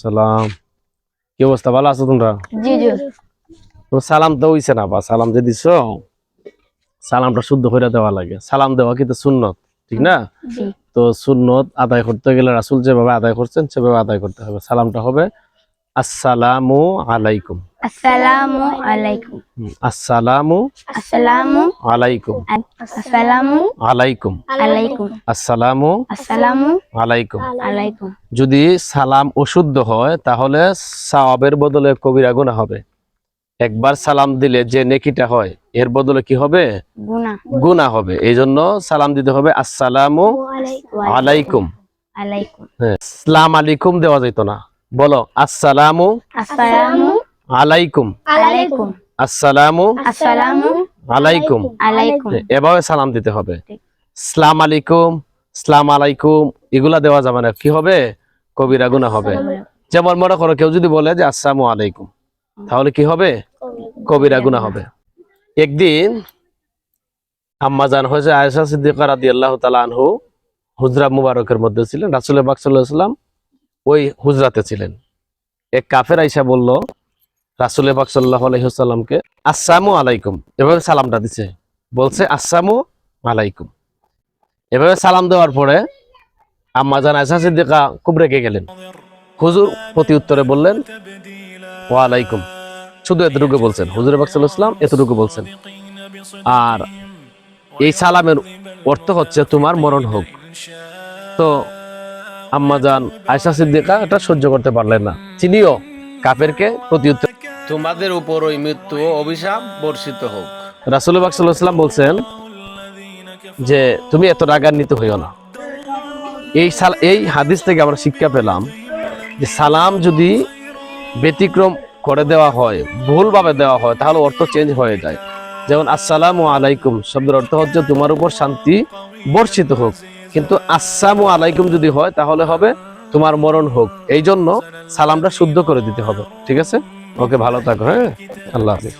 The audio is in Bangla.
সালাম। কি অবস্থা? ভালো আছো তোমরা? জি সালাম তো না সালাম যে দিছো সালামটা শুদ্ধ করে দেওয়া লাগে। সালাম দেওয়া কিন্তু সুন্নত ঠিক না? তো সুন্নত আদায় করতে গেলে রাসুল যেভাবে আদায় করছেন সেভাবে আদায় করতে হবে। সালামটা হবে আসসালামু আলাইকুম। আসসালামু আলাইকুম। আসসালামু আসসালামু আলাইকুম। আসসালামু আলাইকুম। আলাইকুম। আসসালামু আসসালামু আলাইকুম। আলাইকুম। যদি সালাম অশুদ্ধ হয় তাহলে সাওয়াবের বদলে কবিরা গুনাহ হবে। একবার সালাম দিলে যে নেকিটা হয় এর বদলে কি হবে? গুনা গুনাহ হবে। এই জন্য সালাম দিতে হবে আসসালামু আলাইকুম। আলাইকুম। হ্যাঁ সালাম আলাইকুম দেওয়া যেত না। বলো আসসালামু আসসালামু আলাইকুম। আলাইকুম। আসসালামু আসসালামু আলাইকুম। আলাইকুম। এভাবে সালাম দিতে হবে। সালাম আলাইকুম সালাম আলাইকুম এগুলা দেওয়া যাবে না। কি হবে? কবিরা গুনাহ হবে। যেমন মনে করো কেউ যদি বলে যে আসসালামু আলাইকুম তাহলে কি হবে? কবিরা গুনাহ হবে। একদিন আম্মা জান হয়েছে আয়েশা সিদ্দিকা রাদিয়াল্লাহু তাআলা আনহু হুজরা মুবারকের মধ্যে ছিলেন। রাসূল আলাইহি সাল্লাম ওই হুজরাতে ছিলেন। এক কাফের আইসা বলল রাসুল পাক সাল্লাল্লাহু আলাইহি সাল্লামকে আসসালামু আলাইকুম। এভাবে সালামটা দিছে। বলছে, আসসালামু আলাইকুম। এভাবে সালাম দেওয়ার পরে আম্মা জান আয়েশা সিদ্দিকা খুব রেগে গেলেন। হুজুর প্রতি উত্তরে বললেন, ওয়ালাইকুম। শুধু এতটুকু বলছেন। হুজুর পাক সাল্লাল্লাহু আলাইহি সাল্লাম এতটুকু বলছেন। আর এই সালামের অর্থ হচ্ছে, তোমার মরণ হোক। তো আম্মাজান আয়সা সিদ্দিকা এটা সহ্য করতে পারলেন না। চিনিও কাফেরকে প্রতিউত্তর তোমাদের উপর ওই মৃত্যু অভিশাপ বর্ষিত হোক। রাসুল বাকসাল্লাম বলছেন যে তুমি এত রাগান্বিত হইও না। এই সাল এই হাদিস থেকে আমরা শিক্ষা পেলাম যে সালাম যদি ব্যতিক্রম করে দেওয়া হয় ভুলভাবে দেওয়া হয় তাহলে অর্থ চেঞ্জ হয়ে যায়। যেমন আসসালামু আলাইকুম শব্দের অর্থ হচ্ছে তোমার উপর শান্তি বর্ষিত হোক। কিন্তু আসসালামু আলাইকুম যদি হয়, তাহলে হবে তোমার মরণ হোক। এই জন্য সালামটা শুদ্ধ করে দিতে হবে। ঠিক আছে? ওকে, ভালো থাকো হ্যাঁ? আল্লাহ হাফিজ।